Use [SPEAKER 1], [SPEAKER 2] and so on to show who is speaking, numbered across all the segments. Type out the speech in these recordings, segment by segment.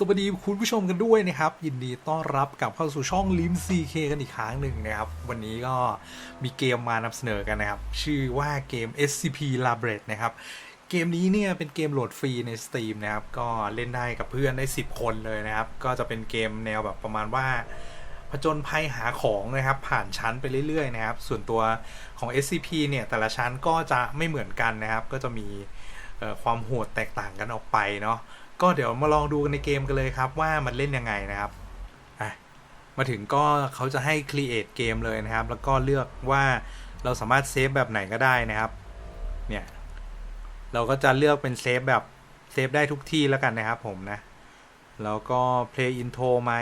[SPEAKER 1] สวัสดีคุณผู้ชมกันด้วยนะครับ ยินดีต้อนรับกลับเข้าสู่ช่องลิม CK กันอีกครั้งหนึ่งนะครับ วันนี้ก็มีเกมมานำเสนอกันนะครับ ชื่อว่าเกม SCP Labret นะครับ เกมนี้เนี่ยเป็นเกมโหลดฟรีใน Steam นะครับ ก็เล่นได้กับเพื่อนได้ 10 คนเลยนะครับ ก็จะเป็นเกมแนวแบบประมาณว่าผจญภัยหาของนะครับ ผ่านชั้นไปเรื่อยๆนะครับ ส่วนตัวของ SCP เนี่ยแต่ละชั้นก็จะไม่เหมือนกันนะครับ ก็จะมีความโหดแตกต่างกันออกไปเนาะ ก็เดี๋ยวมาลองดูกันในเกมกันเลยครับว่ามันเล่นยังไงนะครับอะมาถึงก็เขาจะให้ create เกมเลยนะครับ แล้วก็เลือกว่าเราสามารถเซฟแบบไหนก็ได้นะครับ เนี่ย เราก็จะเลือกเป็นเซฟแบบเซฟได้ทุกที่แล้วกันนะครับผมนะ แล้วก็ play intro ไหม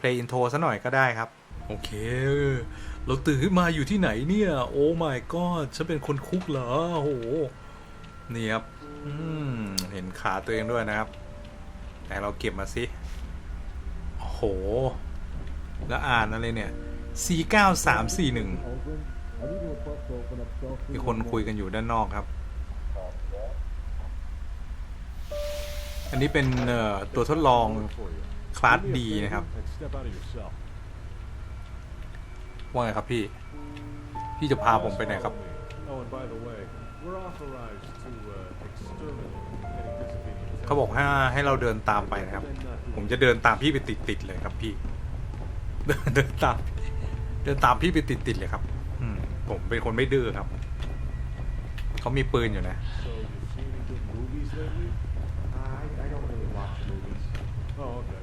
[SPEAKER 1] play intro ซะหน่อยก็ได้ครับ โอเค เราตื่นขึ้นมาอยู่ที่ไหนเนี่ย โอ้ my god ฉันเป็นคนคุกเหรอ โอ้โห นี่ครับ อืม นขาตัวเองด้วยนะครับ แต่เราเก็บมาสิโอ้โห แล้วอ่านอะไรเนี่ย49341 มีคนคุยกันอยู่ด้านนอกครับ อันนี้เป็นตัวทดลองคลาสดีนะครับ ว่าไงครับพี่ พี่จะพาผมไปไหนครับ
[SPEAKER 2] Oh, and by the way, we're authorized to uh, exterminate any disobedient
[SPEAKER 1] เขาบอกให้ให้เราเดินตามไปนะครับ ผมจะเดินตามพี่ไปติดๆเลยครับพี่เดินเดินตาม เดินตามพี่ไปติดๆเลยครับ อืมผมเป็นคนไม่ดื้อครับ เขามีปืนอยู่นะ
[SPEAKER 2] So, you've seen any good movies lately?
[SPEAKER 3] I, I don't really watch movies.
[SPEAKER 2] Oh, okay.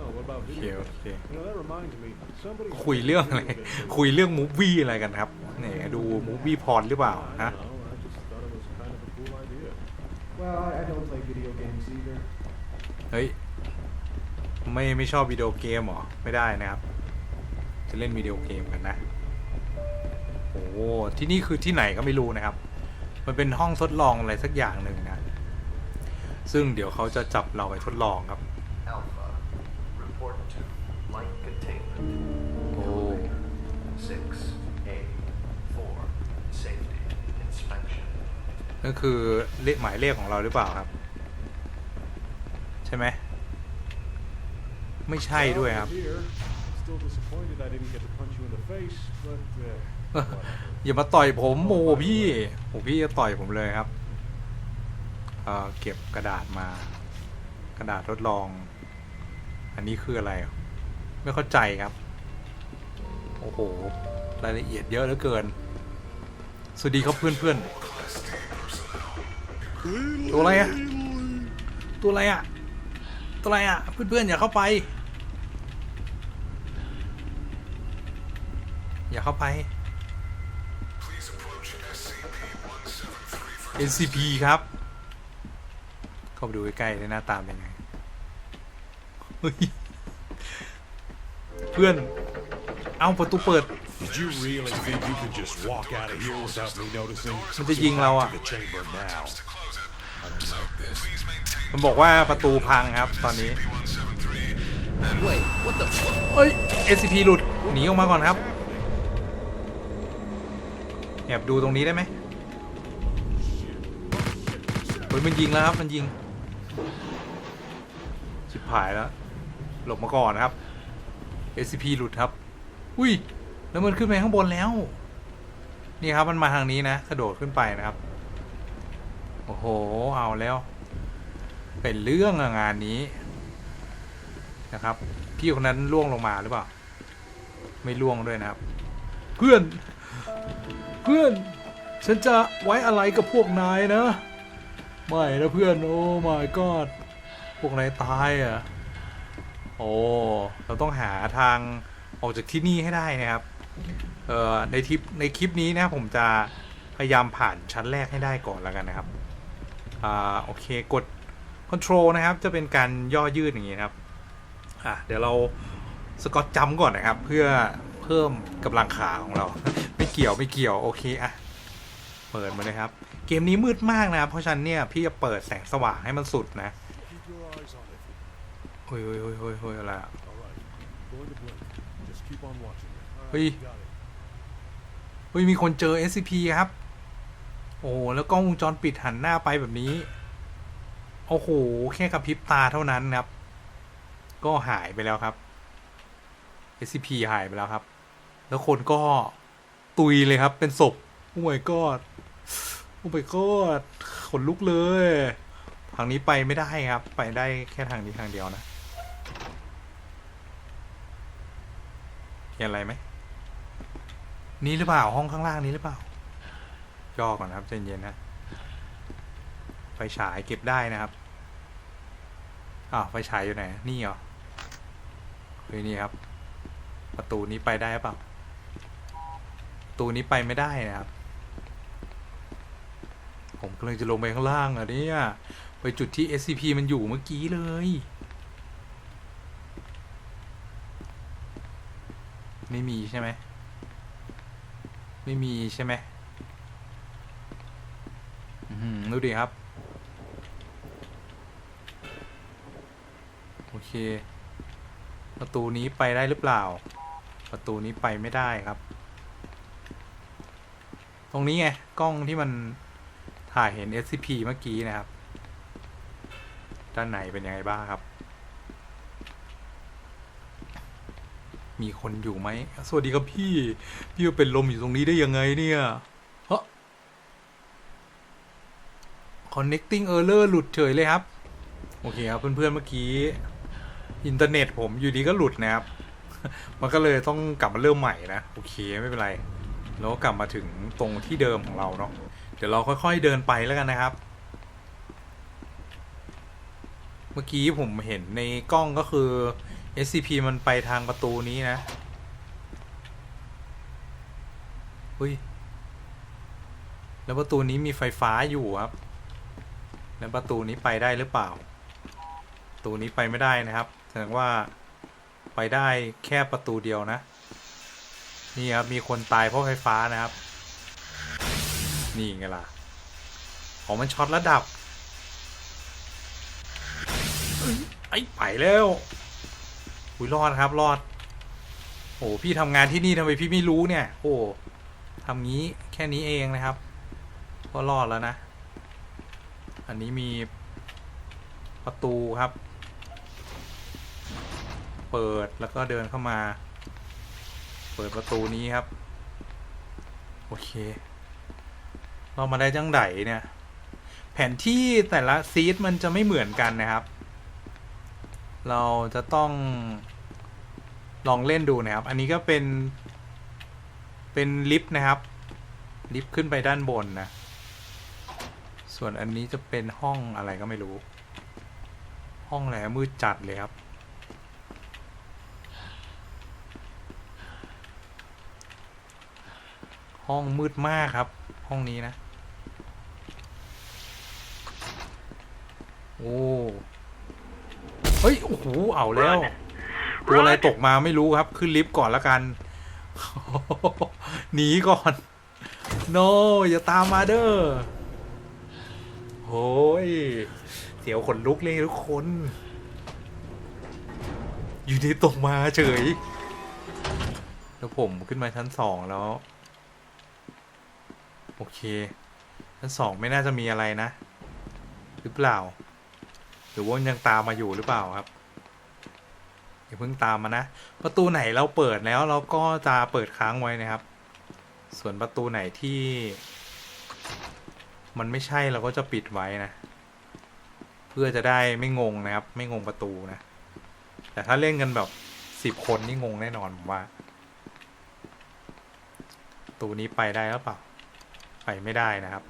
[SPEAKER 2] Oh, what about
[SPEAKER 1] โอเค
[SPEAKER 2] video
[SPEAKER 1] โอ
[SPEAKER 2] games?
[SPEAKER 1] เค
[SPEAKER 2] You know, that reminds me. Somebody
[SPEAKER 1] คุยเรื่องอะไร คุยเรื่องมูฟวี่อะไรกันครับ เนี่ยดูมูฟวี่พรหรือเปล่า
[SPEAKER 2] I
[SPEAKER 1] ฮะ
[SPEAKER 2] I,
[SPEAKER 3] I don't play video games either.
[SPEAKER 1] เฮ้ย ไม่ไม่ชอบวิดีโอเกมเหรอ ไม่ได้นะครับ จะเล่นวิดีโอเกมกันนะ โอ้โหที่นี่คือที่ไหนก็ไม่รู้นะครับ มันเป็นห้องทดลองอะไรสักอย่างหนึ่งนะ ซึ่งเดี๋ยวเขาจะจับเราไปทดลองครับ
[SPEAKER 4] Alpha, report to light containment.
[SPEAKER 1] นั่นคือเลขหมายเลขของเราหรือเปล่าครับ ใช่ไหมไม่ใช่ด้วยครับ อย่ามาต่อยผมโมพี่โอ้พี่จะต่อยผมเลยครับเเก็บกระดาษมา กระดาษทดลอง อันนี้คืออะไร ไม่เข้าใจครับ โอ้โห รายละเอียดเยอะเหลือเกิน สวัสดีครับเพื่อนเพื่อนๆ ตัวอะไรอะตัวอะไรอะตัวอะไรอะเพื่อนเพื่อนๆอย่าเข้าไป อย่าเข้าไป NCP ครับเข้าไปดูใกล้ๆเลยหน้าตาเป็นไงเฮ้ยเพื่อน เอาประตูเปิด
[SPEAKER 5] Did you really think you could just walk out of here without me noticing?
[SPEAKER 1] มันจะยิงเราอะ
[SPEAKER 5] To the chamber now.
[SPEAKER 1] มันบอกว่าประตูพังครับตอนนี้เฮ้ย SCP หลุด หนีออกมาก่อนครับ แอบดูตรงนี้ได้ไหมเฮ้ยมันยิงแล้วครับ มันยิง ชิบหายแล้ว หลบมาก่อนครับ SCP หลุดครับ อุ้ย แล้วมันขึ้นไปข้างบนแล้ว นี่ครับมันมาทางนี้นะ กระโดดขึ้นไปนะครับ โอ้โห เอาแล้ว เป็นเรื่องงานนี้นะครับ พี่คนนั้นล่วงลงมาหรือเปล่า ไม่ล่วงด้วยนะครับ เพื่อน เพื่อน ฉันจะไว้อะไรกับพวกนายนะ ไม่นะเพื่อน โอ้ my god พวกนายตายอะ โอ้ เราต้องหาทางออกจากที่นี่ให้ได้นะครับ เอ่อ ในทริป ในคลิปนี้นะผมจะพยายามผ่านชั้นแรกให้ได้ก่อนแล้วกันนะครับ อ่า โอเค กด Control นะครับจะเป็นการย่อยืดอย่างนี้ครับอะเดี๋ยวเราสกอตจัมก่อนนะครับ เพื่อเพิ่มกำลังขาของเรา ไม่เกี่ยวไม่เกี่ยวโอเคอะเปิดมาเลยครับ เกมนี้มืดมากนะครับเพราะฉะนั้นเนี่ยพี่จะเปิดแสงสว่างให้มันสุดนะ
[SPEAKER 2] Keep your eyes on it.
[SPEAKER 1] เฮ้ยเฮ้ยเฮ้ยเฮ้ยเฮ้ยอะไรอะ
[SPEAKER 2] All right. Going to blink. Just keep on watching it. All right,
[SPEAKER 1] Hey.
[SPEAKER 2] you got it.
[SPEAKER 1] เฮ้ยมีคนเจอ SCP ครับ โอ้แล้วกล้องวงจรปิดหันหน้าไปแบบนี้ โอ้โห แค่กระพริบตาเท่านั้นครับ ก็หายไปแล้วครับ SCP หายไปแล้วครับ แล้วคนก็ตุยเลยครับ เป็นศพโอ้ my god โอ้ my god ขนลุกเลย ทางนี้ไปไม่ได้ครับ ไปได้แค่ทางนี้ทางเดียวนะเห็นอะไรไหม นี่หรือเปล่าห้องข้างล่างนี้หรือเปล่าย่อก่อนนะครับใจเย็นนะไฟฉายเก็บได้นะครับ อ้าวไฟฉายอยู่ไหน นี่เหรอเฮ้ยนี่ครับ ประตูนี้ไปได้เปล่าประตูนี้ไปไม่ได้นะครับ ผมกำลังจะลงไปข้างล่างอะเนี่ยไปจุดที่ SCP มันอยู่เมื่อกี้เลย ไม่มีใช่ไหม ไม่มีใช่ไหมอื้อหือดูดิครับ เค ประตูนี้ไปได้หรือเปล่า ประตูนี้ไปไม่ได้ครับ ตรงนี้ไง กล้องที่มันถ่ายเห็น SCP เมื่อกี้นะครับ ด้านในเป็นยังไงบ้างครับ มีคนอยู่ไหม สวัสดีครับพี่ พี่มาเป็นลมอยู่ตรงนี้ได้ยังไงเนี่ยเฮ้อ connecting error หลุดเฉยเลยครับ โอเคครับ เพื่อนๆเมื่อกี้ อินเทอร์เน็ตผมอยู่ดีก็หลุดนะครับ มันก็เลยต้องกลับมาเริ่มใหม่นะ โอเคไม่เป็นไร แล้วกลับมาถึงตรงที่เดิมของเราเนาะ เดี๋ยวเราค่อยๆเดินไปแล้วกันนะครับ เมื่อกี้ผมเห็นในกล้องก็คือ SCP มันไปทางประตูนี้นะเฮ้ย แล้วประตูนี้มีไฟฟ้าอยู่ครับ แล้วประตูนี้ไปได้หรือเปล่า ประตูนี้ไปไม่ได้นะครับ แสดงว่าไปได้แค่ประตูเดียวนะ นี่ครับ มีคนตายเพราะไฟฟ้านะครับ นี่ไงล่ะของมันช็อตระดับไอ้ไปแล้วอุ้ยรอดครับรอด โอ้พี่ทำงานที่นี่ทำไมพี่ไม่รู้เนี่ย โอ้ทำงี้แค่นี้เองนะครับ ก็รอดแล้วนะ อันนี้มีประตูครับ เปิดแล้วก็เดินเข้ามา เปิดประตูนี้ครับ โอเค เรามาได้จังไดเนี่ย แผนที่แต่ละซีดมันจะไม่เหมือนกันนะครับ เราจะต้องลองเล่นดูนะครับ อันนี้ก็เป็น เป็นลิฟต์นะครับ ลิฟต์ขึ้นไปด้านบนนะ ส่วนอันนี้จะเป็นห้องอะไรก็ไม่รู้ ห้องอะไรมืดจัดเลยครับ ห้องมืดมากครับ ห้องนี้นะ โอ้ เฮ้ย โอ้โห เอาแล้ว ตัวอะไรตกมาไม่รู้ครับ ขึ้นลิฟต์ก่อนแล้วกัน หนีก่อน โน อย่าตามมาเด้อโอ้ย เสียวขนลุกเลยทุกคน อยู่ดีตกมาเฉย แล้วผมขึ้นมาชั้นสองแล้ว โอเคชั้นสองไม่น่าจะมีอะไรนะ หรือเปล่า หรือว่ายังตามมาอยู่หรือเปล่าครับอย่าเพิ่งตามมานะ ประตูไหนเราเปิดแล้วเราก็จะเปิดค้างไว้นะครับ ส่วนประตูไหนที่ มันไม่ใช่เราก็จะปิดไว้นะ เพื่อจะได้ไม่งงนะครับ ไม่งงประตูนะ แต่ถ้าเล่นกันแบบสิบคนนี่งงแน่นอนผมว่า ประตูนี้ไปได้หรือเปล่า ไปไม่ได้นะครับ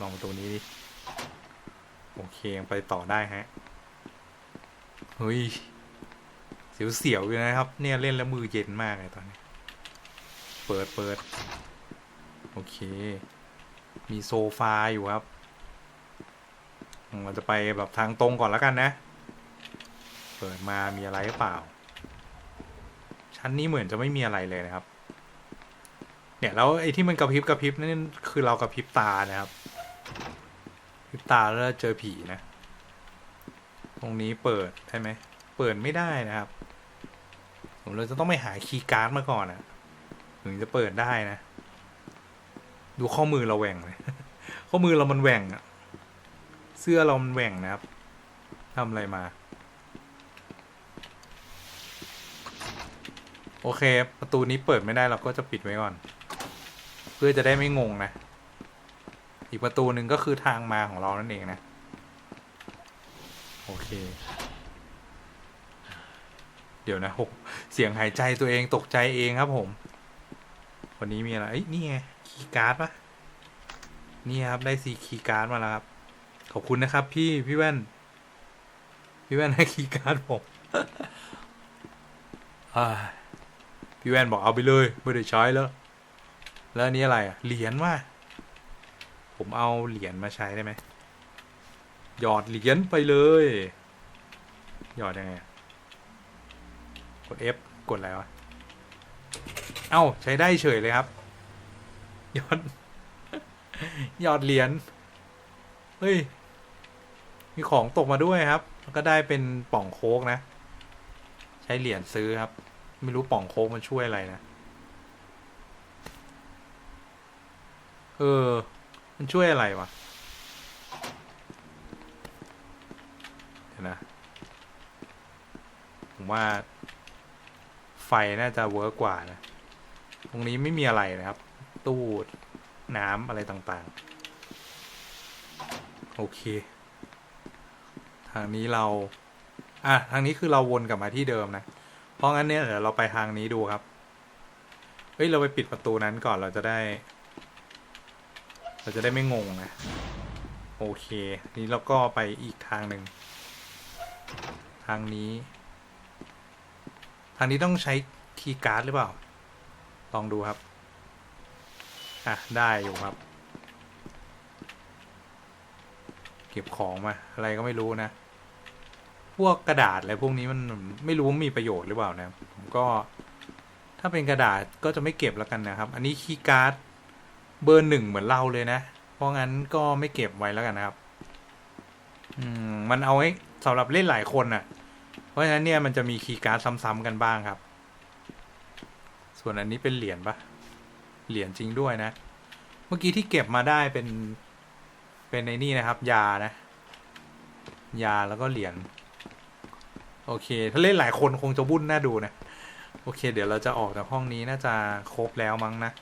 [SPEAKER 1] ลองประตูนี้ดิโอเคยังไปต่อได้ฮะเฮ้ยเสียวๆอยู่นะครับ เนี่ยเล่นแล้วมือเย็นมากเลยตอนนี้ เปิดเปิดโอเค มีโซฟาอยู่ครับเราจะไปแบบทางตรงก่อนแล้วกันนะ เปิดมามีอะไรหรือเปล่า ชั้นนี้เหมือนจะไม่มีอะไรเลยนะครับ เนี่ยแล้วไอ้ที่มันกระพริบกระพริบนั่นคือเรากระพริบตานะครับพริบตาแล้วเจอผีนะ ตรงนี้เปิดใช่ไหมเปิดไม่ได้นะครับ ผมเราจะต้องไปหาคีย์การ์ดมาก่อนนะถึงจะเปิดได้นะ ดูข้อมือเราแหว่งเลยข้อมือเรามันแหว่งอะเสื้อเรามันแหว่งนะครับทำอะไรมา โอเค ประตูนี้เปิดไม่ได้เราก็จะปิดไว้ก่อน พื่อจะได้ไม่งงนะ อีกประตูหนึ่งก็คือทางมาของเรานั่นเองนะ โอเค เดี๋ยวนะโหเสียงหายใจตัวเองตกใจเองครับผม วันนี้มีอะไรเอ้ยนี่ไงคีย์การ์ดปะนี่ครับได้ซีคีย์การ์ดมาแล้วครับ ขอบคุณนะครับ พี่พี่แว่น พี่แว่นให้คีย์การ์ดผมพี่แว่นบอกเอาไปเลย ไม่ได้ใช้แล้ว แล้วนี้อะไรอะ เหรียญว่า ผมเอาเหรียญมาใช้ได้ไหม หยอดเหรียญไปเลย หยอดยังไง กด F กดอะไรวะ เอ้า ใช้ได้เฉยเลยครับ หยอด หยอดเหรียญ เฮ้ย มีของตกมาด้วยครับ ก็ได้เป็นป่องโค้กนะ ใช้เหรียญซื้อครับ ไม่รู้ป่องโค้กมันช่วยอะไรนะ เออ มันช่วยอะไรวะเดี๋ยวนะ ผมว่า ไฟน่าจะเวิร์กกว่านะ ตรงนี้ไม่มีอะไรนะครับ ตู้น้ำอะไรต่างๆ โอเค ทางนี้เรา อะ ทางนี้คือเราวนกลับมาที่เดิมนะ เพราะงั้นเนี่ยเดี๋ยวเราไปทางนี้ดูครับ เฮ้ย เราไปปิดประตูนั้นก่อนเราจะได้ เราจะได้ไม่งงนะ โอเค นี้เราก็ไปอีกทางหนึ่ง ทางนี้ ทางนี้ต้องใช้คีย์การ์ดหรือเปล่า ลองดูครับ อะ ได้อยู่ครับ เก็บของมา อะไรก็ไม่รู้นะ พวกกระดาษอะไรพวกนี้มันไม่รู้ว่ามีประโยชน์หรือเปล่านะ ผมก็ถ้าเป็นกระดาษก็จะไม่เก็บแล้วกันนะครับ อันนี้คีย์การ์ด เบอร์หนึ่งเหมือนเราเลยนะ เพราะงั้นก็ไม่เก็บไว้แล้วกันนะครับ อืม มันเอาไว้สำหรับเล่นหลายคนน่ะ เพราะฉะนั้นเนี่ยมันจะมีคีย์การ์ดซ้ำๆกันบ้างครับ ส่วนอันนี้เป็นเหรียญปะเหรียญจริงด้วยนะ เมื่อกี้ที่เก็บมาได้เป็น เป็นในนี่นะครับ ยานะ ยาแล้วก็เหรียญ โอเค ถ้าเล่นหลายคนคงจะวุ่นน่าดูนะ โอเค เดี๋ยวเราจะออกจากห้องนี้น่าจะครบแล้วมั้งนะ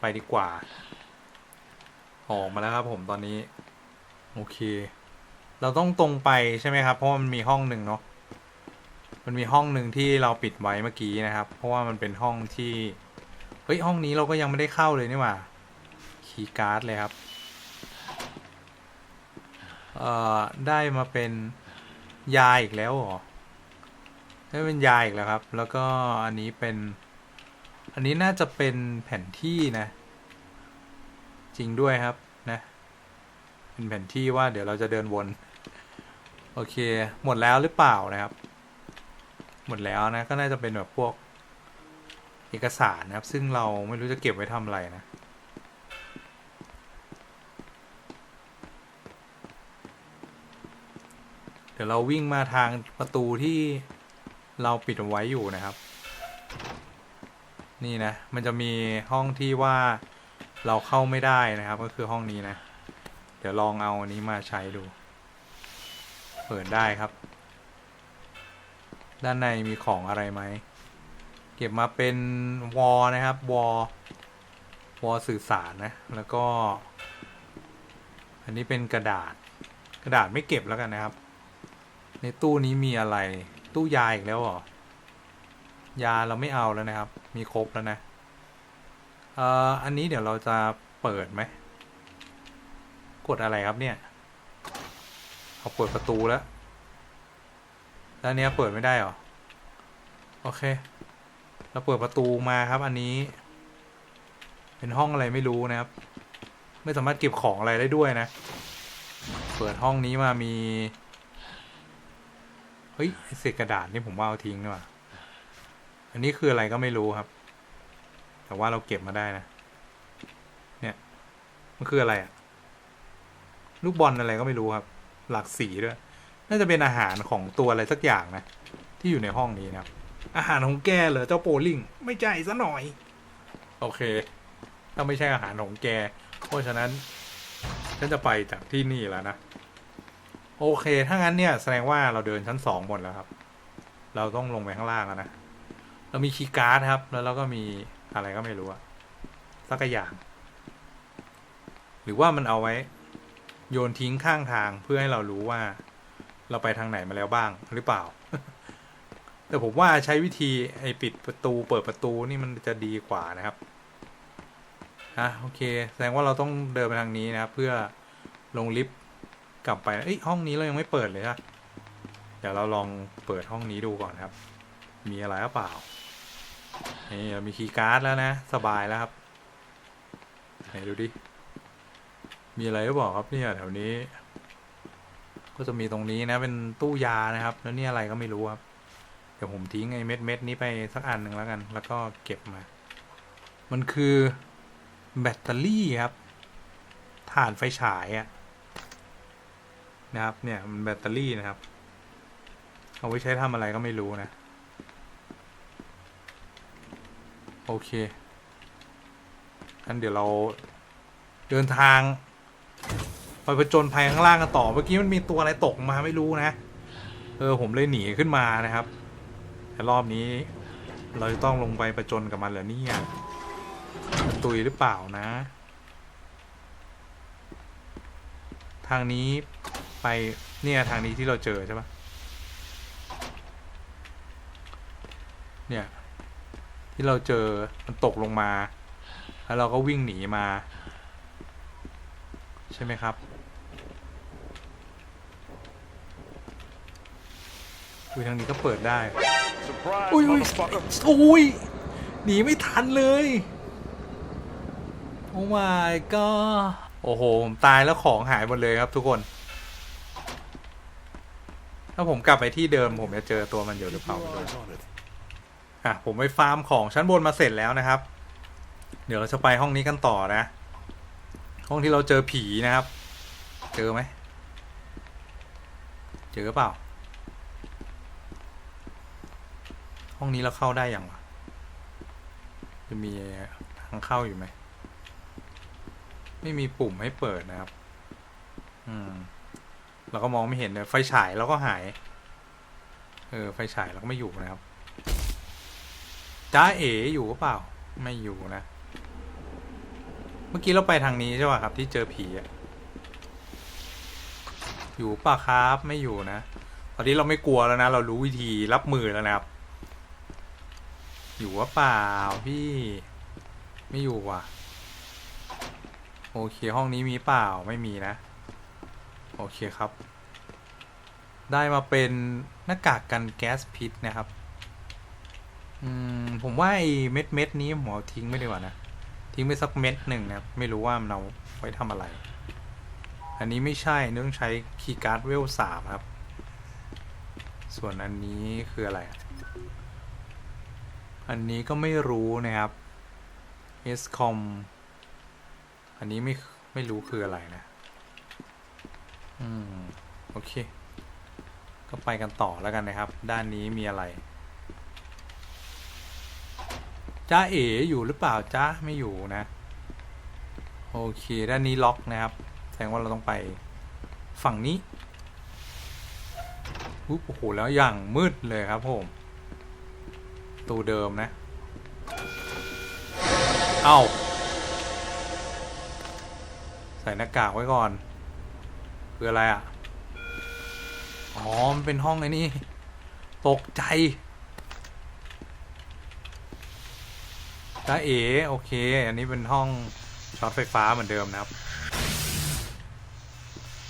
[SPEAKER 1] ไปดีกว่า ออกมาแล้วครับผมตอนนี้ โอเค เราต้องตรงไปใช่ไหมครับ เพราะมันมีห้องหนึ่งเนาะมันมีห้องหนึ่งที่เราปิดไว้เมื่อกี้นะครับ เพราะว่ามันเป็นห้องที่เฮ้ยห้องนี้เราก็ยังไม่ได้เข้าเลยนี่หว่าคีย์การ์ดเลยครับเอ่อได้มาเป็นยาอีกแล้วเหรอได้เป็นยาอีกแล้วครับ แล้วก็อันนี้เป็น อันนี้น่าจะเป็นแผนที่นะ จริงด้วยครับนะ เป็นแผนที่ว่าเดี๋ยวเราจะเดินวน โอเค หมดแล้วหรือเปล่านะครับ หมดแล้วนะ ก็น่าจะเป็นแบบพวกเอกสารนะครับ ซึ่งเราไม่รู้จะเก็บไว้ทำอะไรนะเดี๋ยวเราวิ่งมาทางประตูที่เราปิดไว้อยู่นะครับ นี่นะ มันจะมีห้องที่ว่าเราเข้าไม่ได้นะครับ ก็คือห้องนี้นะ เดี๋ยวลองเอาอันนี้มาใช้ดู เปิดได้ครับ ด้านในมีของอะไรไหม เก็บมาเป็นวอลนะครับ วอลวอลสื่อสารนะ แล้วก็ อันนี้เป็นกระดาษ กระดาษไม่เก็บแล้วกันนะครับ ในตู้นี้มีอะไร ตู้ยาอีกแล้วเหรอ ยาเราไม่เอาแล้วนะครับ มีครบแล้วนะเอ่ออันนี้เดี๋ยวเราจะเปิดไหม กดอะไรครับเนี่ย เอาเปิดประตูแล้ว แล้วเนี้ยเปิดไม่ได้เหรอ โอเค เราเปิดประตูมาครับอันนี้ เป็นห้องอะไรไม่รู้นะครับ ไม่สามารถเก็บของอะไรได้ด้วยนะ เปิดห้องนี้มามี เฮ้ยเศษกระดาษนี่ผมว่าเอาทิ้งดีกว่า อันนี้คืออะไรก็ไม่รู้ครับ แต่ว่าเราเก็บมาได้นะ เนี่ย มันคืออะไรอะลูกบอลอะไรก็ไม่รู้ครับ หลากสีด้วย น่าจะเป็นอาหารของตัวอะไรสักอย่างนะ ที่อยู่ในห้องนี้นะครับ อาหารของแกเหรอเจ้าโปลิงไม่ใช่ซะหน่อย โอเค ถ้าไม่ใช่อาหารของแก เพราะฉะนั้น ฉันจะไปจากที่นี่แล้วนะ โอเค ถ้างั้นเนี่ยแสดงว่าเราเดินชั้นสองหมดแล้วครับ เราต้องลงไปข้างล่างแล้วนะ เรามีคีย์การ์ดครับ แล้วเราก็มีอะไรก็ไม่รู้อะสักอย่าง หรือว่ามันเอาไว้ โยนทิ้งข้างทางเพื่อให้เรารู้ว่า เราไปทางไหนมาแล้วบ้างหรือเปล่า แต่ผมว่าใช้วิธีไอ้ปิดประตูเปิดประตูนี่มันจะดีกว่านะครับอะโอเค แสดงว่าเราต้องเดินไปทางนี้นะครับ เพื่อลงลิฟต์กลับไปเอ้ยห้องนี้เรายังไม่เปิดเลยนะเดี๋ยวเราลองเปิดห้องนี้ดูก่อนครับ มีอะไรหรือเปล่า นี่เรามีคีย์การ์ดแล้วนะ สบายแล้วครับไหนดูดิ มีอะไรหรือเปล่าครับเนี่ยแถวนี้ ก็จะมีตรงนี้นะ เป็นตู้ยานะครับ แล้วนี่อะไรก็ไม่รู้ครับ เดี๋ยวผมทิ้งไอ้เม็ดเม็ดนี้ไปสักอันหนึ่งแล้วกัน แล้วก็เก็บมา มันคือแบตเตอรี่ครับถ่านไฟฉายอะนะครับ เนี่ยมันแบตเตอรี่นะครับ เอาไว้ใช้ทำอะไรก็ไม่รู้นะ โอเคงั้นเดี๋ยวเราเดินทางไปผจญภัยข้างล่างกันต่อ เมื่อกี้มันมีตัวอะไรตกมาไม่รู้นะ เออผมเลยหนีขึ้นมานะครับ แต่รอบนี้ เราจะต้องลงไปประจนกับมันเหรอเนี่ยตุยหรือเปล่านะ ทางนี้ไปเนี่ยทางนี้ที่เราเจอใช่ปะเนี่ย ที่เราเจอมันตกลงมา แล้วเราก็วิ่งหนีมา ใช่ไหมครับอุ้ยทางนี้ก็เปิดได้
[SPEAKER 5] Surprise,
[SPEAKER 1] อุ้ยอุ้ย
[SPEAKER 5] motherfucker!
[SPEAKER 1] อุ้ยหนีไม่ทันเลย โอ้ my god โอ้โห ผมตายแล้วของหายหมดเลยครับทุกคน ถ้าผมกลับไปที่เดิมผมจะเจอตัวมันอยู่หรือเปล่า อะผมไปฟาร์มของชั้นบนมาเสร็จแล้วนะครับ เดี๋ยวเราจะไปห้องนี้กันต่อนะ ห้องที่เราเจอผีนะครับ เจอไหมเจอเปล่า ห้องนี้เราเข้าได้อยังวะจะมีทางเข้าอยู่ไหมไม่มีปุ่มให้เปิดนะครับ อืมเราก็มองไม่เห็นเลยไฟฉายเราก็หาย เออ ไฟฉายเราก็ไม่อยู่นะครับ จ้าเอ๋อยู่หรือเปล่า ไม่อยู่นะ เมื่อกี้เราไปทางนี้ใช่ป่ะครับ ที่เจอผีอะอยู่ป่ะครับไม่อยู่นะ ตอนนี้เราไม่กลัวแล้วนะ เรารู้วิธีรับมือแล้วนะครับ อยู่ว่าเปล่าพี่ ไม่อยู่ว่ะ โอเคห้องนี้มีเปล่าไม่มีนะ โอเคครับ ได้มาเป็นหน้ากากกันแก๊สพิษนะครับ อืมผมว่าไอ้เม็ดเม็ดนี้ผมอทิ้งไม่ดีกว่านะทิ้งไปสักเม็ดหนึ่งนะครับไม่รู้ว่ามันเอาไว้ทำอะไร อันนี้ไม่ใช่เนื่องใช้คีย์การ์ดเวลสามครับ ส่วนอันนี้คืออะไรอะอันนี้ก็ไม่รู้นะครับ SCOM อันนี้ไม่ไม่รู้คืออะไรนะ อืม โอเค ก็ไปกันต่อแล้วกันนะครับ ด้านนี้มีอะไร จ้าเอ๋อยู่หรือเปล่าจ้าไม่อยู่นะ โอเค ด้านนี้ล็อกนะครับ แสดงว่าเราต้องไปฝั่งนี้อุ๊ยโอ้โหแล้วอย่างมืดเลยครับผมตูเดิมนะ เอ้า ใส่หน้ากากไว้ก่อน คืออะไรอะ อ๋อ มันเป็นห้องไอ้นี่ ตกใจ จ้าเอ๋โอเค อันนี้เป็นห้องช็อตไฟฟ้าเหมือนเดิมนะครับ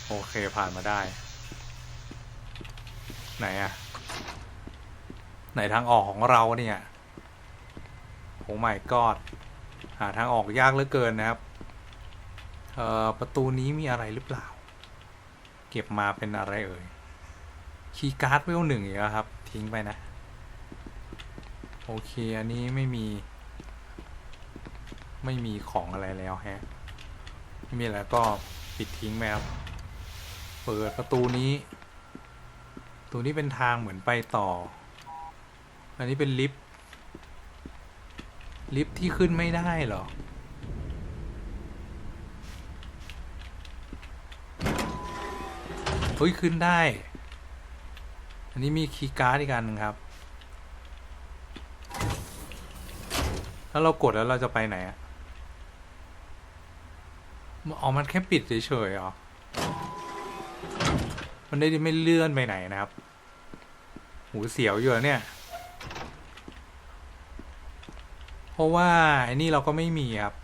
[SPEAKER 1] โอเคผ่านมาได้ ไหนอะไหนทางออกของเราเนี่ยโอ้ไม่กอดหาทางออกยากเหลือเกินนะครับเอ่อประตูนี้มีอะไรหรือเปล่า เก็บมาเป็นอะไรเอ่ยคีย์การ์ดเวลหนึ่งอีกแล้วครับ ทิ้งไปนะ โอเค อันนี้ไม่มี ไม่มีของอะไรแล้วแฮะไม่มีแล้วก็ปิดทิ้งไปครับ เปิดประตูนี้ประตูนี้เป็นทางเหมือนไปต่อ อันนี้เป็นลิฟต์ ลิฟต์ที่ขึ้นไม่ได้เหรอ เฮ้ย ขึ้นได้ อันนี้มีคีย์การ์ดอีกอันหนึ่งครับแล้วเรากดแล้วเราจะไปไหนอะ อ๋อมันแค่ปิดเฉยๆเหรอ มันได้ไม่เลื่อนไปไหนนะครับ หูเสียวอยู่เนี่ย เพราะว่าไอ้นี่เราก็ไม่มีครับ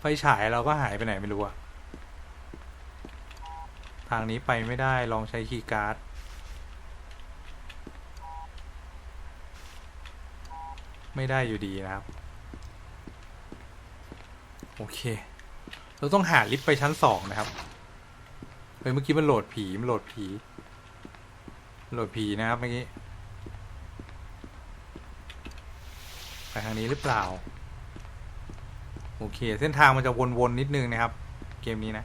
[SPEAKER 1] ไฟฉายเราก็หายไปไหนไม่รู้อะทางนี้ไปไม่ได้ลองใช้คีย์การ์ดไม่ได้อยู่ดีนะครับ โอเค เราต้องหาลิฟต์ไปชั้นสองนะครับเฮ้ยเมื่อกี้มันโหลดผีมันโหลดผีโหลดผีนะครับเมื่อกี้ไปทางนี้หรือเปล่า โอเค เส้นทางมันจะวนๆนิดนึงนะครับ เกมนี้นะ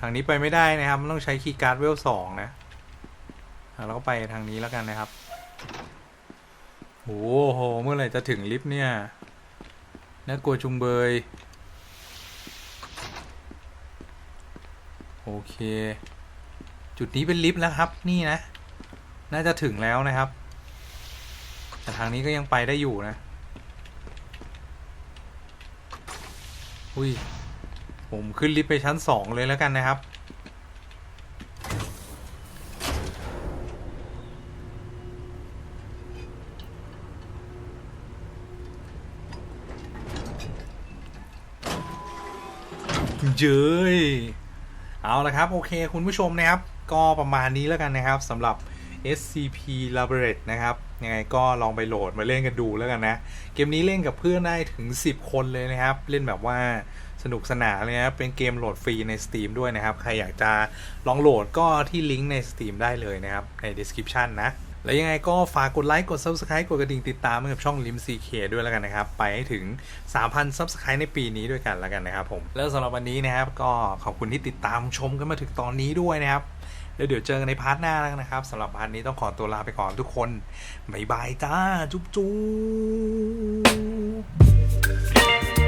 [SPEAKER 1] ทางนี้ไปไม่ได้นะครับ มันต้องใช้คีย์การ์ดเวลสองนะอะเราก็ไปทางนี้แล้วกันนะครับ โอ้โห เมื่อไหร่จะถึงลิฟต์เนี่ยน่ากลัวจุงเบย โอเค จุดนี้เป็นลิฟต์แล้วครับ นี่นะ น่าจะถึงแล้วนะครับ แต่ทางนี้ก็ยังไปได้อยู่นะ อุ้ย ผมขึ้นลิฟต์ไปชั้นสองเลยแล้วกันนะครับ เย้ยเอาละครับ โอเค คุณผู้ชมนะครับ ก็ประมาณนี้แล้วกันนะครับสำหรับ SCP Laboratory นะครับ ยังไงก็ลองไปโหลดมาเล่นกันดูแล้วกันนะ เกมนี้เล่นกับเพื่อนได้ถึง 10 คนเลยนะครับ เล่นแบบว่าสนุกสนานเลยนะเป็นเกมโหลดฟรีใน Steam ด้วยนะครับ ใครอยากจะลองโหลดก็ที่ลิงก์ใน Steam ได้เลยนะครับ ใน description นะ แล้วยังไงก็ฝากกดไลค์กด Subscribe กดกระดิ่งติดตามกับช่อง Lim CK ด้วยแล้วกันนะครับ ไปให้ถึง 3,000 Subscribe ในปีนี้ด้วยกันแล้วกันนะครับผม แล้วสำหรับวันนี้นะครับ ก็ขอบคุณที่ติดตามชมกันมาถึงตอนนี้ด้วยนะครับ แล้วเดี๋ยวเจอกันในพาร์ทหน้าแล้วนะครับสำหรับพาร์ทนี้ต้องขอตัวลาไปก่อนทุกคนบ๊ายบายจ้าจุ๊บจุ๊บ